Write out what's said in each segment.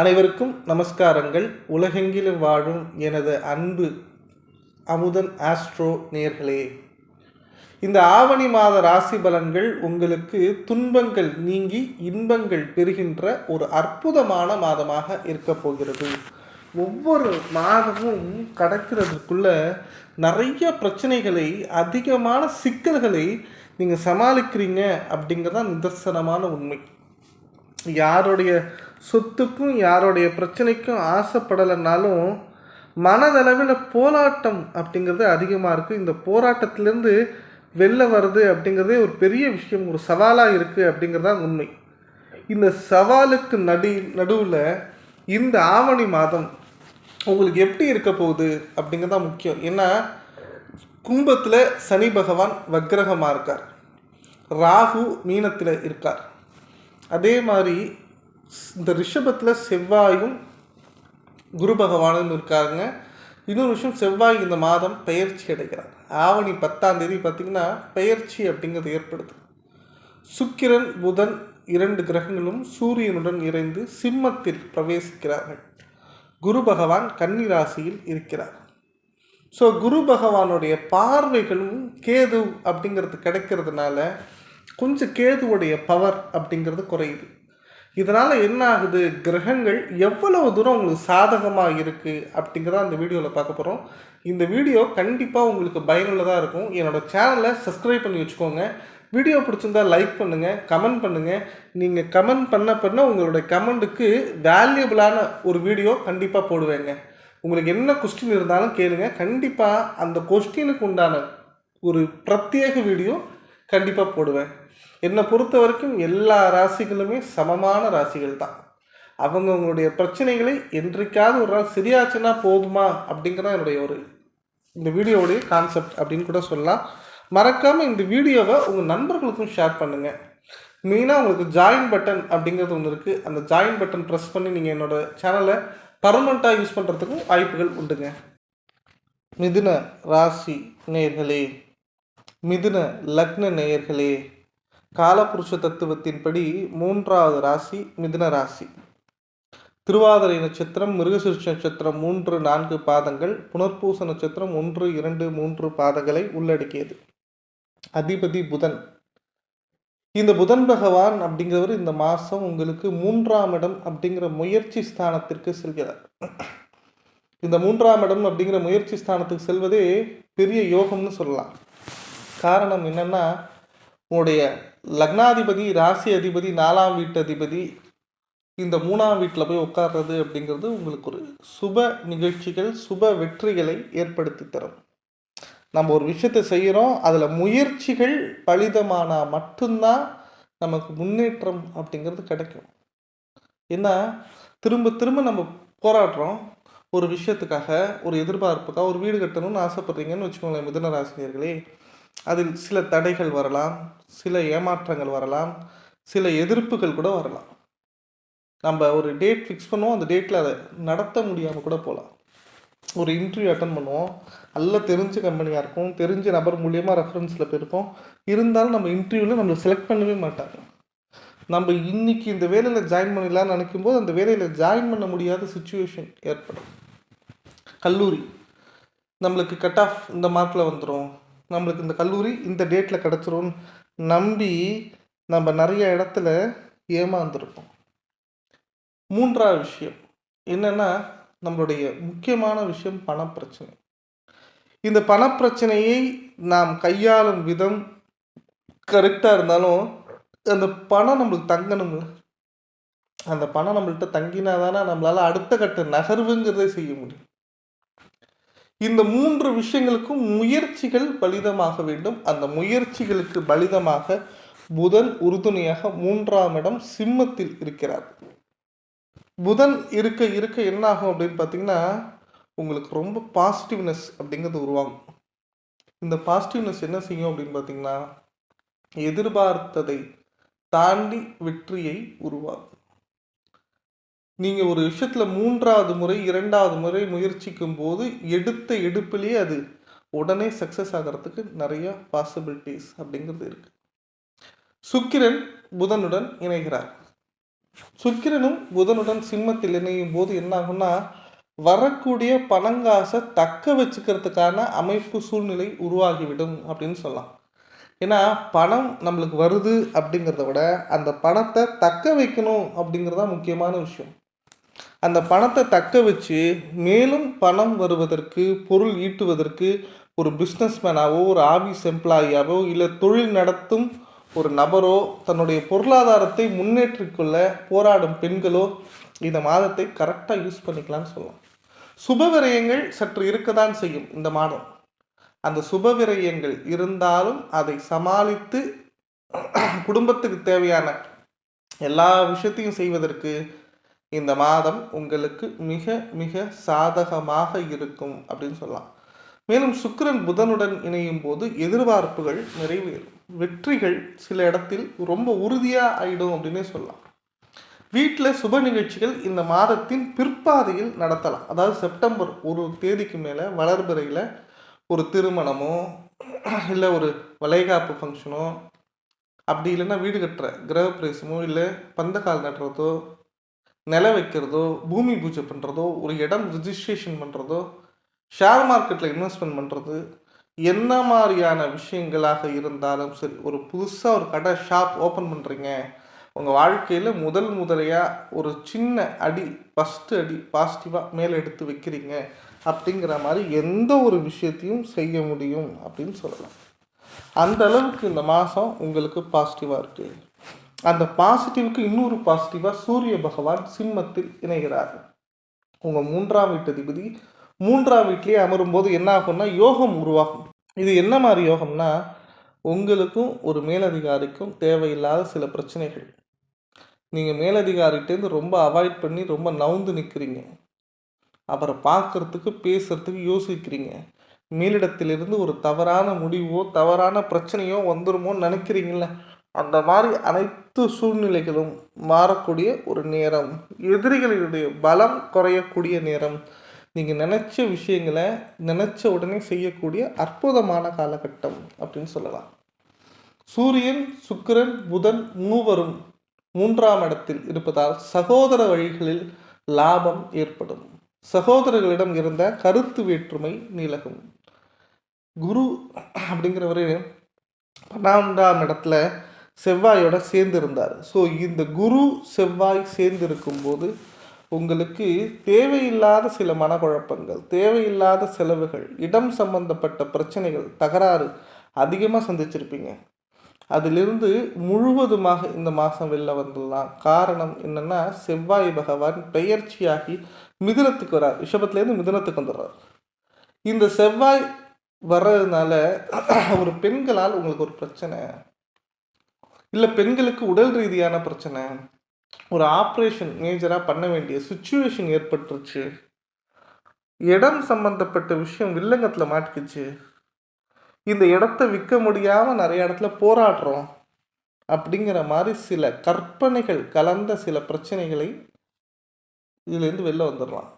அனைவருக்கும் நமஸ்காரங்கள். உலகெங்கிலும் வாழும் எனது அன்பு அமுதன் ஆஸ்ட்ரோ நேர்களே. இந்த ஆவணி மாத ராசி பலன்கள் உங்களுக்கு துன்பங்கள் நீங்கி இன்பங்கள் பெறுகின்ற ஒரு அற்புதமான மாதமாக இருக்க போகிறது. ஒவ்வொரு மாதமும் கடக்கிறதுக்குள்ள நிறைய பிரச்சனைகளை அதிகமான சிக்கல்களை நீங்கள் சமாளிக்கிறீங்க அப்படிங்கிறதான் நிதர்சனமான உண்மை. யாருடைய சொத்துக்கும் யாரோடைய பிரச்சனைக்கும் ஆசைப்படலைன்னாலும் மனதளவில் போராட்டம் அப்படிங்கிறது அதிகமாக இருக்குது இந்த போராட்டத்திலேருந்து வெளில வருது அப்படிங்கிறதே ஒரு பெரிய விஷயம் ஒரு சவாலாக இருக்குது அப்படிங்கிறது தான் உண்மை. இந்த சவாலுக்கு நடு நடுவில் இந்த ஆவணி மாதம் உங்களுக்கு எப்படி இருக்க போகுது அப்படிங்கிறது தான் முக்கியம். ஏன்னா கும்பத்தில் சனி பகவான் வக்ரகமாக இருக்கார். ராகு மீனத்தில் இருக்கார். அதே மாதிரி இந்த ரிஷபத்தில் செவ்வாயும் குரு பகவானும் இருக்காங்க இன்னொரு விஷயம் செவ்வாய் இந்த மாதம் பெயர்ச்சி அடைகிறார். ஆவணி பத்தாம் தேதி பார்த்திங்கன்னா பெயர்ச்சி அப்படிங்கிறது ஏற்படுது. சுக்கிரன் புதன் இரண்டு கிரகங்களும் சூரியனுடன் இணைந்து சிம்மத்தில் பிரவேசிக்கிறார்கள். குரு பகவான் கன்னி ராசியில் இருக்கிறார். ஸோ குரு பகவானுடைய பார்வைகளும் கேது அப்படிங்கிறது கிடைக்கிறதுனால கொஞ்சம் கேதுவுடைய பவர் அப்படிங்கிறது குறையுது. இதனால் என்ன ஆகுது? கிரகங்கள் எவ்வளவு தூரம் உங்களுக்கு சாதகமாக இருக்குது அப்படிங்கிறத அந்த வீடியோவில் பார்க்க போகிறோம் இந்த வீடியோ கண்டிப்பாக உங்களுக்கு பயனுள்ளதாக இருக்கும். என்னோடய சேனலை சப்ஸ்கிரைப் பண்ணி வச்சுக்கோங்க. வீடியோ பிடிச்சிருந்தா லைக் பண்ணுங்கள் கமெண்ட் பண்ணுங்கள் நீங்கள் கமெண்ட் பண்ண பண்ண உங்களுடைய கமெண்ட்டுக்கு வேல்யூபிளான ஒரு வீடியோ கண்டிப்பாக போடுவேங்க. உங்களுக்கு என்ன கொஸ்டின் இருந்தாலும் கேளுங்க. கண்டிப்பாக அந்த கொஸ்டினுக்கு உண்டான ஒரு பிரத்யேக வீடியோ கண்டிப்பாக போடுவேன். என்னை பொறுத்த வரைக்கும் எல்லா ராசிகளுமே சமமான ராசிகள் தான். அவங்கவுங்களுடைய பிரச்சனைகளை என்றைக்காவது ஒரு நாள் சரியாச்சுன்னா போதுமா அப்படிங்கிறத என்னுடைய ஒரு இந்த வீடியோவுடைய கான்செப்ட் அப்படின்னு கூட சொல்லலாம். மறக்காமல் இந்த வீடியோவை உங்கள் நண்பர்களுக்கும் ஷேர் பண்ணுங்கள் மெயினாக உங்களுக்கு ஜாயின் பட்டன் அப்படிங்கிறது ஒன்று இருக்குது அந்த ஜாயின் பட்டன் ப்ரெஸ் பண்ணி நீங்கள் என்னோடய சேனலை பர்மனண்ட்டாக யூஸ் பண்ணுறதுக்கும் வாய்ப்புகள் உண்டுங்க. மிதுன ராசி நேயர்களே மிதுன லக்ன நேயர்களே காலபுருஷ தத்துவத்தின்படி மூன்றாவது ராசி மிதுன ராசி. திருவாதிரை நட்சத்திரம் மிருகசிருஷ நட்சத்திரம் மூன்று நான்கு பாதங்கள் புனர்பூச நட்சத்திரம் ஒன்று இரண்டு மூன்று பாதங்களை உள்ளடக்கியது. அதிபதி புதன். இந்த புதன் பகவான் அப்படிங்கிறவர் இந்த மாதம் உங்களுக்கு மூன்றாம் இடம் அப்படிங்கிற முயற்சி ஸ்தானத்திற்கு செல்கிறார். இந்த மூன்றாம் இடம் அப்படிங்கிற முயற்சி ஸ்தானத்துக்கு செல்வதே பெரிய யோகம்னு சொல்லலாம். காரணம் என்னென்னா உங்களுடைய லக்னாதிபதி ராசி அதிபதி நாலாம் வீட்டு அதிபதி இந்த மூணாம் வீட்டில் போய் உட்கார்றது அப்படிங்கிறது உங்களுக்கு ஒரு சுப நிகழ்ச்சிகள் சுப வெற்றிகளை ஏற்படுத்தி தரும். நம்ம ஒரு விஷயத்தை செய்கிறோம் அதில் முயற்சிகள் பலிதமானால் மட்டும்தான் நமக்கு முன்னேற்றம் அப்படிங்கிறது கிடைக்கும். ஏன்னா திரும்ப திரும்ப நம்ம போராடுறோம். ஒரு விஷயத்துக்காக ஒரு எதிர்பார்ப்புக்காக ஒரு வீடு கட்டணும்னு ஆசைப்படுறீங்கன்னு வச்சுக்கோங்களேன் மிதன ராசினியர்களே. அதில் சில தடைகள் வரலாம் சில ஏமாற்றங்கள் வரலாம் சில எதிர்ப்புகள் கூட வரலாம். நம்ம ஒரு டேட் ஃபிக்ஸ் பண்ணுவோம் அந்த டேட்டில் அதை நடத்த முடியாமல் கூட போகலாம். ஒரு இன்டர்வியூ அட்டன் பண்ணுவோம் நல்லா தெரிஞ்ச கம்பெனியாக இருக்கும் தெரிஞ்ச நபர் மூலியமாக ரெஃபரன்ஸில் போயிருப்போம். இருந்தாலும் நம்ம இன்டர்வியூவில் நம்மளை செலக்ட் பண்ணவே மாட்டாங்க. நம்ம இன்றைக்கி இந்த வேலையில் ஜாயின் பண்ணிடலாம்னு நினைக்கும் போது அந்த வேலையில் ஜாயின் பண்ண முடியாத சுச்சுவேஷன் ஏற்படும். கல்லூரி நம்மளுக்கு கட் ஆஃப் இந்த மார்க்கில் வந்துடும் நம்மளுக்கு இந்த கல்லூரி இந்த டேட்டில் கிடச்சிரும்னு நம்பி நம்ம நிறைய இடத்துல ஏமாந்துருப்போம். மூன்றாவது விஷயம் என்னென்னா நம்மளுடைய முக்கியமான விஷயம் பணப்பிரச்சனை. இந்த பணப்பிரச்சனையை நாம் கையாளும் விதம் கரெக்டாக இருந்தாலும் அந்த பணம் நம்மளுக்கு தங்கணும்ல. அந்த பணம் நம்மள்கிட்ட தங்கினா தானே நம்மளால் அடுத்த கட்ட நகர்வுங்கிறதே செய்ய முடியும். இந்த மூன்று விஷயங்களுக்கும் முயற்சிகள் பலிதமாக வேண்டும். அந்த முயற்சிகளுக்கு பலிதமாக புதன் உறுதுணையாக மூன்றாம் இடம் சிம்மத்தில் இருக்கிறார். புதன் இருக்க இருக்க என்ன ஆகும் அப்படின்னு பார்த்தீங்கன்னா உங்களுக்கு ரொம்ப பாசிட்டிவ்னஸ் அப்படிங்கிறது உருவாகும். இந்த பாசிட்டிவ்னஸ் என்ன செய்யும் அப்படின்னு பார்த்தீங்கன்னா எதிர்பார்த்ததை தாண்டி வெற்றியை உருவாகும் நீங்கள் ஒரு விஷயத்தில் மூன்றாவது முறை இரண்டாவது முறை முயற்சிக்கும் போது எடுத்த எடுப்பிலேயே அது உடனே சக்ஸஸ் ஆகிறதுக்கு நிறைய பாசிபிலிட்டிஸ் அப்படிங்கிறது இருக்குது சுக்கிரன் புதனுடன் இணைகிறார். சுக்கிரனும் புதனுடன் சிம்மத்தில் இணையும் போது என்ன ஆகும்னா வரக்கூடிய பணங்காசை தக்க வச்சுக்கிறதுக்கான அமைப்பு சூழ்நிலை உருவாகிவிடும் அப்படின்னு சொல்லலாம். ஏன்னா பணம் நம்மளுக்கு வருது அப்படிங்கிறத விட அந்த பணத்தை தக்க வைக்கணும் அப்படிங்கிறது தான் முக்கியமான விஷயம். அந்த பணத்தை தக்க வச்சு மேலும் பணம் வருவதற்கு பொருள் ஈட்டுவதற்கு ஒரு பிஸ்னஸ்மேனாவோ ஒரு ஆஃபீஸ் எம்ப்ளாயியாவோ இல்லை தொழில் நடத்தும் ஒரு நபரோ தன்னுடைய பொருளாதாரத்தை முன்னேற்றிக்கொள்ள போராடும் பெண்களோ இந்த மாதத்தை கரெக்டாக யூஸ் பண்ணிக்கலாம்னு சொல்லலாம் சுப விரயங்கள் சற்று இருக்கத்தான் செய்யும் இந்த மாதம். அந்த சுப விரயங்கள் இருந்தாலும் அதை சமாளித்து குடும்பத்துக்கு தேவையான எல்லா விஷயத்தையும் செய்வதற்கு இந்த மாதம் உங்களுக்கு மிக மிக சாதகமாக இருக்கும் அப்படின்னு சொல்லலாம். மேலும் சுக்கிரன் புதனுடன் இணையும் போது எதிர்பார்ப்புகள் நிறைவேறும். வெற்றிகள் சில இடத்தில் ரொம்ப உறுதியாக ஆயிடும் அப்படின்னே சொல்லலாம். வீட்டில் சுப நிகழ்ச்சிகள் இந்த மாதத்தின் பிற்பாதையில் நடத்தலாம். அதாவது செப்டம்பர் ஒரு தேதிக்கு மேலே வளர்பிறையில் ஒரு திருமணமோ இல்லை ஒரு வளைகாப்பு ஃபங்க்ஷனோ அப்படி இல்லைன்னா வீடு கட்டுற கிரகப்பிரவேசமோ இல்லை பந்தக்கால் நடுறதோ நில வைக்கிறதோ பூமி பூஜை பண்ணுறதோ ஒரு இடம் ரிஜிஸ்ட்ரேஷன் பண்ணுறதோ ஷேர் மார்க்கெட்டில் இன்வெஸ்ட்மெண்ட் பண்ணுறது என்ன மாதிரியான விஷயங்களாக இருந்தாலும் சரி ஒரு புதுசாக ஒரு கடை ஷாப் ஓப்பன் பண்ணுறீங்க உங்கள் வாழ்க்கையில் முதல் முதலையாக ஒரு சின்ன அடி ஃபஸ்ட்டு அடி பாசிட்டிவாக மேலே எடுத்து வைக்கிறீங்க அப்படிங்கிற மாதிரி எந்த ஒரு விஷயத்தையும் செய்ய முடியும் அப்படின்னு சொல்லலாம். அந்த அளவுக்கு இந்த மாதம் உங்களுக்கு பாசிட்டிவாக இருக்குது அந்த பாசிட்டிவ்க்கு இன்னொரு பாசிட்டிவாக சூரிய பகவான் சிம்மத்தில் இணைகிறார். உங்கள் மூன்றாம் வீட்டு அதிபதி மூன்றாம் வீட்லேயே அமரும் போது என்ன ஆகும்னா யோகம் உருவாகும். இது என்ன மாதிரி யோகம்னா உங்களுக்கும் ஒரு மேலதிகாரிக்கும் தேவையில்லாத சில பிரச்சனைகள். நீங்கள் மேலதிகாரிட்டேருந்து ரொம்ப அவாய்ட் பண்ணி ரொம்ப நவுந்து நிற்கிறீங்க அவரை பார்க்குறதுக்கு பேசுகிறதுக்கு யோசிக்கிறீங்க. மேலிடத்திலிருந்து ஒரு தவறான முடிவோ தவறான பிரச்சனையோ வந்துடுமோன்னு நினைக்கிறீங்கள அந்த மாதிரி அனைத்து சூழ்நிலைகளும் மாறக்கூடிய ஒரு நேரம். எதிரிகளுடைய பலம் குறையக்கூடிய நேரம். நீங்கள் நினச்ச விஷயங்களை நினச்ச உடனே செய்யக்கூடிய அற்புதமான காலகட்டம் அப்படின்னு சொல்லலாம். சூரியன் சுக்கிரன் புதன் மூவரும் மூன்றாம் இடத்தில் இருப்பதால் சகோதர வழிகளில் லாபம் ஏற்படும். சகோதரர்களிடம் இருந்த கருத்து வேற்றுமை நீலகும். குரு அப்படிங்கிறவர் பன்னெண்டாம் இடத்துல செவ்வாயோட சேர்ந்து இருந்தார் ஸோ இந்த குரு செவ்வாய் சேர்ந்து இருக்கும்போது உங்களுக்கு தேவையில்லாத சில மனக்குழப்பங்கள் தேவையில்லாத செலவுகள் இடம் சம்பந்தப்பட்ட பிரச்சனைகள் தகராறு அதிகமாக சந்திச்சிருப்பீங்க. அதிலிருந்து முழுவதுமாக இந்த மாதம் வெளில வந்துடலாம். காரணம் என்னென்னா செவ்வாய் பகவான் பெயர்ச்சியாகி மிதுனத்துக்கு வரார் ரிஷபத்துலேருந்து மிதுனத்துக்கு வந்துடுறார். இந்த செவ்வாய் வர்றதுனால ஒரு பெண்களால் உங்களுக்கு ஒரு பிரச்சனை. இல்லை பெண்களுக்கு உடல் ரீதியான பிரச்சனை ஒரு ஆப்ரேஷன் மேஜராக பண்ண வேண்டிய சுச்சுவேஷன் ஏற்பட்டுருச்சு. இடம் சம்மந்தப்பட்ட விஷயம் வில்லங்கத்தில் மாட்டிக்கிச்சு. இந்த இடத்த விற்க முடியாமல் நிறைய இடத்துல போராடுறோம். அப்படிங்கிற மாதிரி சில கற்பனைகள் கலந்த சில பிரச்சனைகளை இதுலேருந்து வெளில வந்துடலாம்.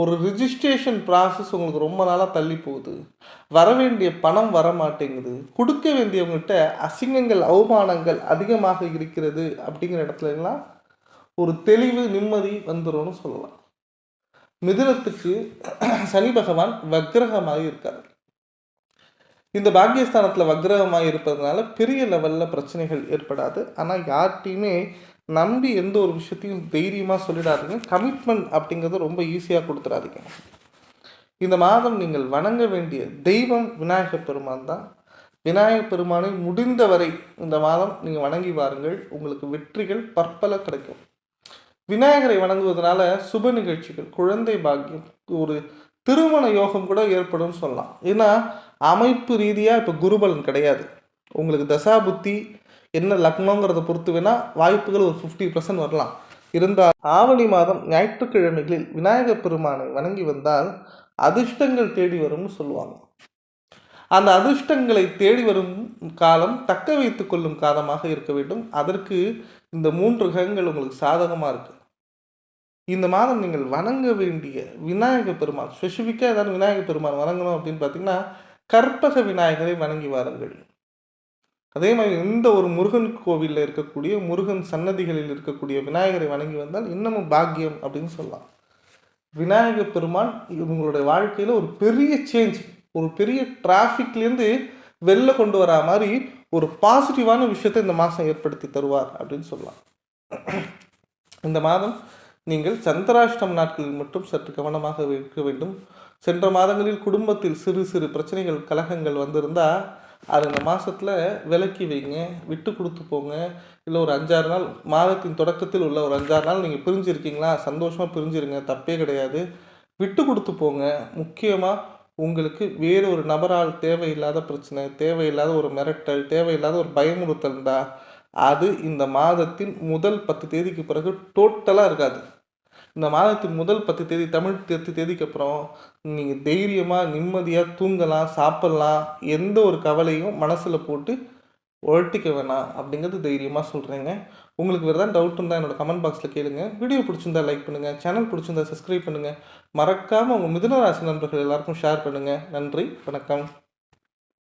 ஒரு ரிஜிஸ்ட்ரேஷன் ப்ராசஸ் உங்களுக்கு ரொம்ப நாளாக தள்ளி போகுது. வர வேண்டிய பணம் வர மாட்டேங்குது கொடுக்க வேண்டியவங்ககிட்ட அசிங்கங்கள் அவமானங்கள் அதிகமாக இருக்கிறது அப்படிங்கிற இடத்துல எல்லாம் ஒரு தெளிவு நிம்மதி வந்துரும்னு சொல்லலாம். மிதுனத்துக்கு சனி பகவான் வக்ரகமாக இருக்கார். இந்த பாக்கியஸ்தானத்தில் வக்ரகமாக இருப்பதனால பெரிய லெவலில் பிரச்சனைகள் ஏற்படாது. ஆனால் யார்கிட்டையுமே நம்பி எந்த ஒரு விஷயத்தையும் தைரியமாக சொல்லிடாதீங்க. கமிட்மெண்ட் அப்படிங்கிறது ரொம்ப ஈஸியாக கொடுத்துடாதீங்க. இந்த மாதம் நீங்கள் வணங்க வேண்டிய தெய்வம் விநாயகர் பெருமான் தான். விநாயகர் பெருமானை முடிந்தவரை இந்த மாதம் நீங்கள் வணங்கி வாருங்கள். உங்களுக்கு வெற்றிகள் பற்பல கிடைக்கும். விநாயகரை வணங்குவதனால சுப நிகழ்ச்சிகள் குழந்தை பாக்கியம் ஒரு திருமண யோகம் கூட ஏற்படும் சொல்லலாம். ஏன்னா அமைப்பு ரீதியாக இப்போ குருபலன் கிடையாது. உங்களுக்கு தசா புத்தி என்ன லக்னோங்கிறத பொறுத்து வேணால் வாய்ப்புகள் ஒரு ஃபிஃப்டி பர்சன்ட் வரலாம். இருந்தால் ஆவணி மாதம் ஞாயிற்றுக்கிழமைகளில் விநாயகர் பெருமானை வணங்கி வந்தால் அதிர்ஷ்டங்கள் தேடி வரும்னு சொல்லுவாங்க. அந்த அதிர்ஷ்டங்களை தேடி வரும் காலம் தக்க வைத்து கொள்ளும் காலமாக இருக்க வேண்டும். அதற்கு இந்த மூன்று கிரகங்கள் உங்களுக்கு சாதகமாக இருக்குது இந்த மாதம் நீங்கள் வணங்க வேண்டிய விநாயக பெருமாள் ஸ்பெசிஃபிக்காக ஏதாவது விநாயக பெருமாள் வணங்கணும் அப்படின்னு பார்த்தீங்கன்னா கற்பக விநாயகரை வணங்கி வாருங்கள். அதே மாதிரி எந்த ஒரு முருகன் கோவிலில் இருக்கக்கூடிய முருகன் சன்னதிகளில் இருக்கக்கூடிய விநாயகரை வணங்கி வந்தால் இன்னமும் பாக்கியம் அப்படின்னு சொல்லலாம். விநாயக பெருமான் உங்களுடைய வாழ்க்கையில் ஒரு பெரிய சேஞ்ச் ஒரு பெரிய டிராஃபிக்லேருந்து வெளில கொண்டு வரா மாதிரி ஒரு பாசிட்டிவான விஷயத்தை இந்த மாதம் ஏற்படுத்தி தருவார் அப்படின்னு சொல்லலாம். இந்த மாதம் நீங்கள் சந்திராஷ்டம் நாட்களில் மட்டும் சற்று கவனமாக இருக்க வேண்டும். சென்ற மாதங்களில் குடும்பத்தில் சிறு சிறு பிரச்சனைகள் கலகங்கள் வந்திருந்தால் அது இந்த மாதத்தில் விலக்கி வைங்க விட்டு கொடுத்து போங்க. இல்லை ஒரு அஞ்சாறு நாள் மாதத்தின் தொடக்கத்தில் உள்ள ஒரு அஞ்சாறு நாள் நீங்கள் பிரிஞ்சிருக்கீங்களா? சந்தோஷமாக பிரிஞ்சிருங்க தப்பே கிடையாது. விட்டு கொடுத்து போங்க. முக்கியமாக உங்களுக்கு வேறு ஒரு நபரால் தேவையில்லாத பிரச்சனை தேவையில்லாத ஒரு மிரட்டல் தேவையில்லாத ஒரு பயமுறுத்தல் இருந்தால் அது இந்த மாதத்தின் முதல் பத்து தேதிக்கு பிறகு டோட்டலாக இருக்காது. இந்த மாதத்தின் முதல் பத்து தேதி தமிழ் பத்து தேதிக்கு அப்புறம் நீங்கள் தைரியமாக நிம்மதியாக தூங்கலாம் சாப்பிட்லாம் எந்த ஒரு கவலையும் மனசில் போட்டு ஒழட்டிக்க வேணாம் அப்படிங்கிறது தைரியமாக சொல்கிறேங்க உங்களுக்கு வேறு தான் டவுட் இருந்தால் என்னோடய கமெண்ட் பாக்ஸில் கேளுங்க. வீடியோ பிடிச்சிருந்தா லைக் பண்ணுங்கள் சேனல் பிடிச்சிருந்தா சப்ஸ்கிரைப் பண்ணுங்கள் மறக்காமல் உங்கள் மிதுன ராசி நண்பர்கள் எல்லாருக்கும் ஷேர் பண்ணுங்கள் நன்றி வணக்கம்.